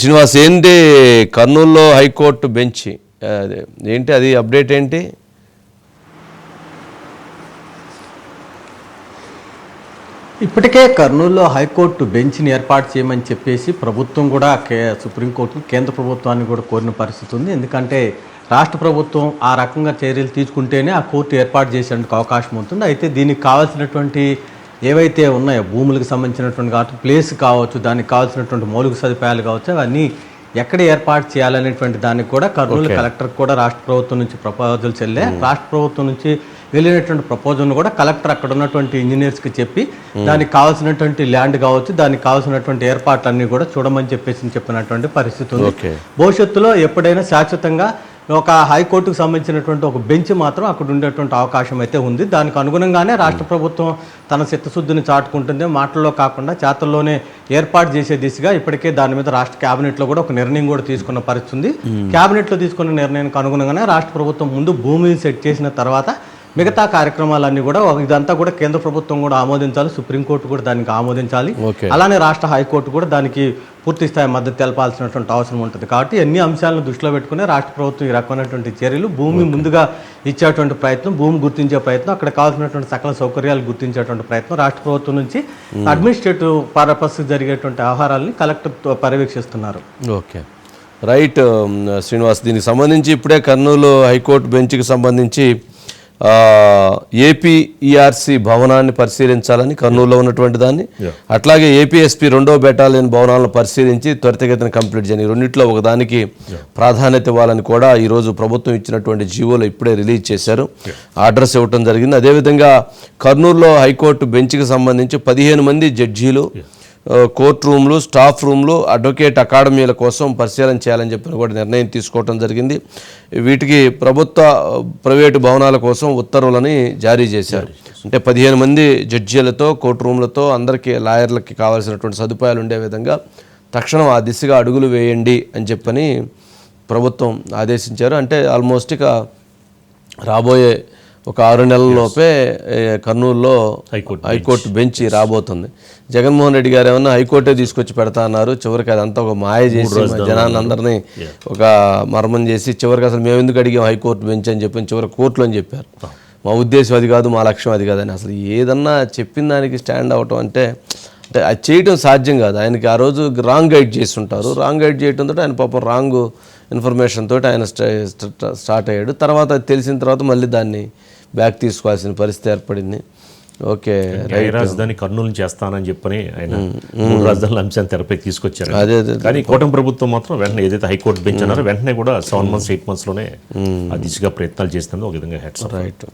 శ్రీనివాస్ ఏంటి కర్నూలులో high court bench? ఏంటి అది అప్డేట్ ఏంటి? ఇప్పటికే కర్నూలులో హైకోర్టు బెంచ్ని ఏర్పాటు చేయమని చెప్పేసి ప్రభుత్వం కూడా కే సుప్రీంకోర్టు కేంద్ర ప్రభుత్వాన్ని కూడా కోరిన పరిస్థితి ఉంది. ఎందుకంటే రాష్ట్ర ప్రభుత్వం ఆ రకంగా చర్యలు తీసుకుంటేనే ఆ కోర్టు ఏర్పాటు చేసేందుకు అవకాశం ఉంటుంది. అయితే దీనికి కావాల్సినటువంటి ఏవైతే ఉన్నాయో భూములకు సంబంధించినటువంటి కావచ్చు ప్లేస్ కావచ్చు దానికి కావాల్సినటువంటి మౌలిక సదుపాయాలు కావచ్చు అవన్నీ ఎక్కడ ఏర్పాటు చేయాలనేటువంటి దానికి కూడా కర్నూలు కలెక్టర్ కూడా రాష్ట్ర ప్రభుత్వం నుంచి ప్రపోజల్స్ వెళ్ళే రాష్ట్ర ప్రభుత్వం నుంచి వెళ్ళినటువంటి ప్రపోజల్ను కూడా కలెక్టర్ అక్కడ ఉన్నటువంటి ఇంజనీర్స్కి చెప్పి దానికి కావాల్సినటువంటి ల్యాండ్ కావచ్చు దానికి కావాల్సినటువంటి ఏర్పాట్లన్నీ కూడా చూడమని చెప్పేసి చెప్పినటువంటి పరిస్థితి ఉంది. భవిష్యత్తులో ఎప్పుడైనా శాశ్వతంగా ఒక హైకోర్టుకు సంబంధించినటువంటి ఒక బెంచ్ మాత్రం అక్కడ ఉండేటువంటి అవకాశం అయితే ఉంది. దానికి అనుగుణంగానే రాష్ట్ర ప్రభుత్వం తన చిత్తశుద్ధిని చాటుకుంటుంది. మాటల్లో కాకుండా చేతల్లోనే ఏర్పాటు చేసే దిశగా ఇప్పటికే దాని మీద రాష్ట్ర కేబినెట్లో కూడా ఒక నిర్ణయం కూడా తీసుకున్న పరిస్థితి ఉంది. కేబినెట్లో తీసుకున్న నిర్ణయానికి అనుగుణంగానే రాష్ట్ర ప్రభుత్వం ముందు భూమిని సెట్ చేసిన తర్వాత మిగతా కార్యక్రమాలన్నీ కూడా ఇదంతా కూడా కేంద్ర ప్రభుత్వం కూడా ఆమోదించాలి సుప్రీంకోర్టు కూడా దానికి ఆమోదించాలి. అలానే రాష్ట్ర హైకోర్టు కూడా దానికి పూర్తి స్థాయి మద్దతు తెలపాల్సినటువంటి అవసరం ఉంటుంది. కాబట్టి అన్ని అంశాలను దృష్టిలో పెట్టుకుని రాష్ట్ర ప్రభుత్వం ఈ రకమైనటువంటి చర్యలు భూమి ముందుగా ఇచ్చేటువంటి ప్రయత్నం భూమి గుర్తించే ప్రయత్నం అక్కడ కావాల్సినటువంటి సకల సౌకర్యాలు గుర్తించేటువంటి ప్రయత్నం రాష్ట్ర ప్రభుత్వం నుంచి అడ్మినిస్ట్రేటివ్ పర్పస్ జరిగేటువంటి వ్యవహారాలని కలెక్టర్ పర్యవేక్షిస్తున్నారు. ఓకే. రైట్ శ్రీనివాస్ దీనికి సంబంధించి ఇప్పుడే కర్నూలు హైకోర్టు బెంచ్కి సంబంధించి ఏపీఈఆర్సి భవనాన్ని పరిశీలించాలని కర్నూలులో ఉన్నటువంటి దాన్ని. అట్లాగే ఏపీఎస్పీ రెండో బెటాలియన్ భవనాలను పరిశీలించి త్వరితగతిన కంప్లీట్ చేయని రెండిట్లో ఒకదానికి ప్రాధాన్యత ఇవ్వాలని కూడా ఈరోజు ప్రభుత్వం ఇచ్చినటువంటి జీవోలో ఇప్పుడే రిలీజ్ చేశారు. ఆర్డర్స్ ఇవ్వటం జరిగింది. అదేవిధంగా కర్నూలులో హైకోర్టు బెంచ్కి సంబంధించి పదిహేను మంది జడ్జీలు కోర్ట్ రూమ్లు స్టాఫ్ రూమ్లు అడ్వకేట్ అకాడమీల కోసం పరిశీలన చేయాలని చెప్పిన కూడా నిర్ణయం తీసుకోవడం జరిగింది. వీటికి ప్రభుత్వ ప్రైవేటు భవనాల కోసం ఉత్తర్వులని జారీ చేశారు. అంటే పదిహేను మంది జడ్జీలతో కోర్టు రూమ్లతో అందరికీ లాయర్లకి కావాల్సినటువంటి సదుపాయాలు ఉండే విధంగా తక్షణం ఆ దిశగా అడుగులు వేయండి అని చెప్పని ప్రభుత్వం ఆదేశించారు. అంటే ఆల్మోస్ట్ ఇక రాబోయే ఒక ఆరు నెలల లోపే ఏ, కర్నూలులో హైకోర్టు హైకోర్టు బెంచ్ రాబోతుంది. జగన్మోహన్ రెడ్డి గారు ఏమన్నా హైకోర్టే తీసుకొచ్చి పెడతా అన్నారు. చివరికి అదంతా ఒక మాయ చేసి జనాన్ని అందరినీ ఒక మర్మం చేసి చివరికి అసలు మేము ఎందుకు అడిగాం హైకోర్టు బెంచ్ అని చెప్పి చివరి కోర్టులో అని చెప్పారు. మా ఉద్దేశం అది కాదు మా లక్ష్యం అది కాదని. అసలు ఏదన్నా చెప్పిన దానికి స్టాండ్ అవటం అంటే అంటే అది చేయటం సాధ్యం కాదు. ఆయనకి ఆ రోజు రాంగ్ గైడ్ చేసి ఉంటారు. రాంగ్ గైడ్ చేయడంతో ఆయన పాపం రాంగ్ ఇన్ఫర్మేషన్ తోటి ఆయన స్టా- స్టా- స్టార్ట్ అయ్యాడు. తర్వాత అది తెలిసిన తర్వాత మళ్ళీ దాన్ని బ్యాక్ తీసుకోవాల్సిన పరిస్థితి ఏర్పడింది. ఓకే రాజధాని కర్నూలు చేస్తానని చెప్పని ఆయన మూడు రాజధానుల అంశాన్ని తెరపైకి తీసుకొచ్చారు. అదే అదే కానీ కూటమి ప్రభుత్వం మాత్రం వెంటనే ఏదైతే హైకోర్టు బెంచ్ అన్నారో వెంటనే కూడా సెవెన్ మంత్స్ ఎయిట్ మంత్స్లోనే ఆ దిశగా ప్రయత్నాలు చేస్తుంది ఒక విధంగా హెడ్స్ రైట్